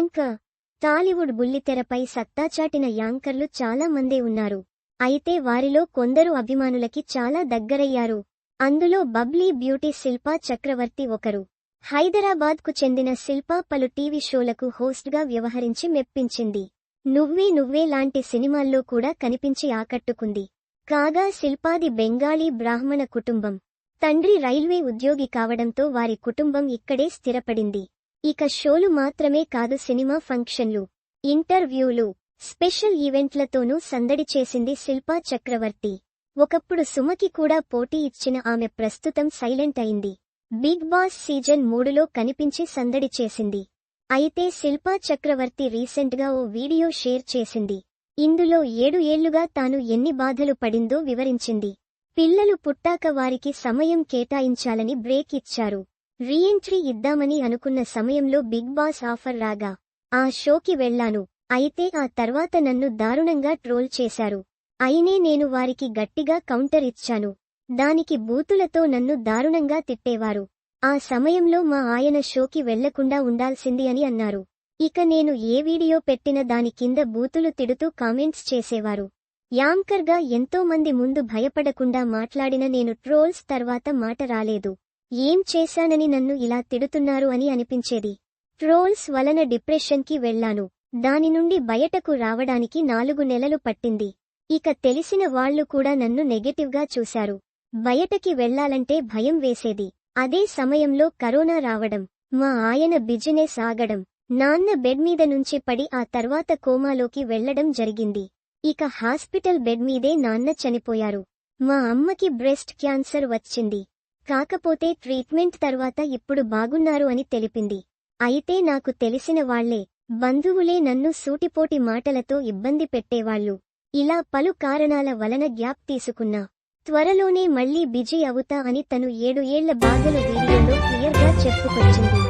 Anchor Tollywood బుల్లితెరపై సత్తాచాటిన యాంకర్లు చాలా మందే ఉన్నారు. అయితే వారిలో కొందరు అభిమానులకి చాలా దగ్గరయ్యారు. అందులో బబ్లీ బ్యూటీ శిల్పా చక్రవర్తి ఒకరు. హైదరాబాద్కు చెందిన శిల్పా పలు టీవీ షోలకు హోస్ట్గా వ్యవహరించి మెప్పించింది. నువ్వే నువ్వే లాంటి సినిమాల్లో కూడా కనిపించి ఆకట్టుకుంది. కాగా శిల్పాది బెంగాలీ బ్రాహ్మణ కుటుంబం. తండ్రి రైల్వే ఉద్యోగి కావడంతో వారి కుటుంబం ఇక్కడే స్థిరపడింది. ఇక షోలు మాత్రమే కాదు సినిమా ఫంక్షన్లు ఇంటర్వ్యూలు స్పెషల్ ఈవెంట్లతోనూ సందడి చేసింది శిల్పా చక్రవర్తి. ఒకప్పుడు సుమకి కూడా పోటీ ఇచ్చిన ఆమె ప్రస్తుతం సైలెంట్ అయింది. బిగ్ బాస్ సీజన్ మూడులో కనిపించి సందడి చేసింది. అయితే శిల్పా చక్రవర్తి రీసెంట్గా ఓ వీడియో షేర్ చేసింది. ఇందులో ఏడు ఏళ్ళుగా తాను ఎన్ని బాధలు పడిందో వివరించింది. పిల్లలు పుట్టాక వారికి సమయం కేటాయించాలని బ్రేక్ ఇచ్చారు. రీఎంట్రీ ఇద్దామని అనుకున్న సమయంలో బిగ్ బాస్ ఆఫర్ రాగా ఆ షోకి వెళ్ళాను అయితే ఆ తర్వాత నన్ను దారుణంగా ట్రోల్ చేశారు. అయినే నేను వారికి గట్టిగా కౌంటర్ ఇచ్చాను. దానికి బూతులతో నన్ను దారుణంగా తిట్టేవారు. ఆ సమయంలో మా ఆయన షోకి వెళ్ళకుండా ఉండాల్సింది అని అన్నారు. ఇక నేను ఏ వీడియో పెట్టిన దాని కింద బూతులు తిడుతూ కామెంట్స్ చేసేవారు. యాంకర్గా ఎంతో మంది ముందు భయపడకుండా మాట్లాడిన నేను ట్రోల్స్ తర్వాత మాట రాలేదు. ఏం చేశానని నన్ను ఇలా తిడుతున్నారు అని అనిపించేది. ట్రోల్స్ వలన డిప్రెషన్కి వెళ్ళాను దాని నుండి బయటకు రావడానికి నాలుగు నెలలు పట్టింది. ఇక తెలిసిన వాళ్ళు కూడా నన్ను నెగటివ్గా చూశారు. బయటకి వెళ్ళాలంటే భయం వేసేది. అదే సమయంలో కరోనా రావడం మా ఆయన బిజినెస్ ఆగడం నాన్న బెడ్ మీద నుంచి పడి ఆ తర్వాత కోమాలోకి వెళ్ళడం జరిగింది. ఇక హాస్పిటల్ బెడ్ మీదే నాన్న చనిపోయారు. మా అమ్మకి బ్రెస్ట్ క్యాన్సర్ వచ్చింది. కాకపోతే ట్రీట్మెంట్ తర్వాత ఇప్పుడు బాగున్నారు అని తెలిపింది. అయితే నాకు తెలిసిన వాళ్ళే బంధువులే నన్ను సూటిపోటి మాటలతో ఇబ్బంది పెట్టేవాళ్ళు ఇలా పలు కారణాల వలన గ్యాప్ తీసుకున్నా. త్వరలోనే మళ్ళీ బిజీ అవుతా అని తను ఏడు ఏళ్ళ బాధల వీడియోలో క్లియర్గా చెప్పుకొచ్చింది.